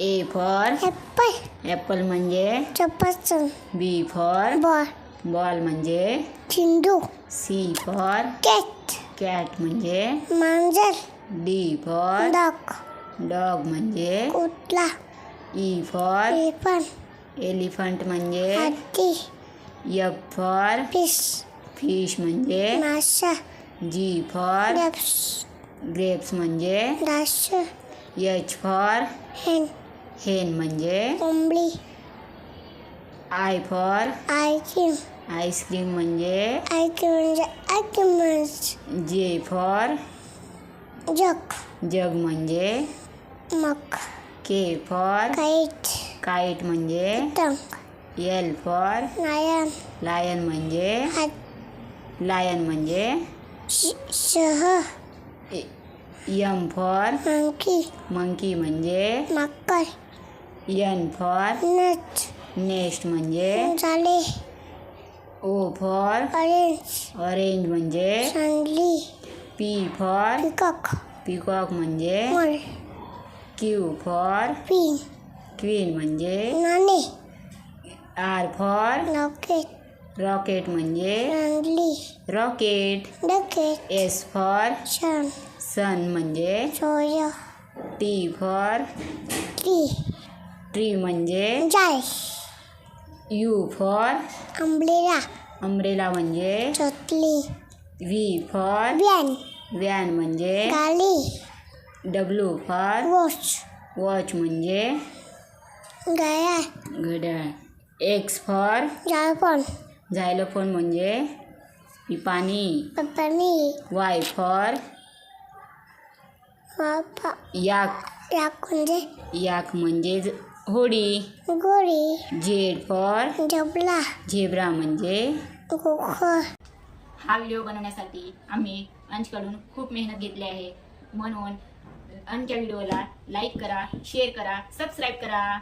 For apple apple म्हणजे? चपाचन B for ball ball म्हणजे? चिंडू सी फॉर कॅट कॅट म्हणजे? मांजर डी फॉर डॉग डॉग म्हणजे? कुठला ई फॉर एपन एलिफंट म्हणजे? हाती एफ़ फॉर फ़िश फ़िश म्हणजे? मासा जी फॉर ग्रेप्स ग्रेप्स म्हणजे? डास एच फॉर हेन हेन म्हणजे? कोंबडी. I for? Ice cream ice cream म्हणजे? आयस्क्रीम म्हणजे ice cream J for? Jug. Jug म्हणजे? Mug. K for? Kite. Kite म्हणजे? L for? नायन लायन म्हणजे? लायन म्हणजे? शह. M for? मंकी. मंकी म्हणजे? मकर एन फॉर नट नेस्ट म्हणजे झाले ओ फॉर ऑरेंज ऑरेंज म्हणजे सांडली पी फॉर पिकॉक पिकॉक म्हणजे क्यू फॉर पिन क्वीन म्हणजे नाणे आर फॉर लॉकेट रॉकेट म्हणजे रॉकेट डकेट एस फॉर सन सन म्हणजे सोय टी फॉर ट्री ट्री म्हणजे जाय. यू फॉर आंबलेला अम्ब्रेला म्हणजे चोतली व्ही फॉर व्यान व्हॅन म्हणजे गाली. W for watch. वॉच म्हणजे गाया घड्याळ एक्स फॉर जाळपण झायलोफोन म्हणजे पाणी पप्पानी वाय फॉर याक. याक म्हणजे याक म्हणजे ज- होडी गोरी झेड फॉर जबला झेब्रा म्हणजे? गोख हा व्हिडिओ बनवण्यासाठी आम्ही अंशकडून खूप मेहनत घेतली आहे. म्हणून अंशच्या व्हिडिओला लाईक करा शेअर करा सबस्क्राईब करा.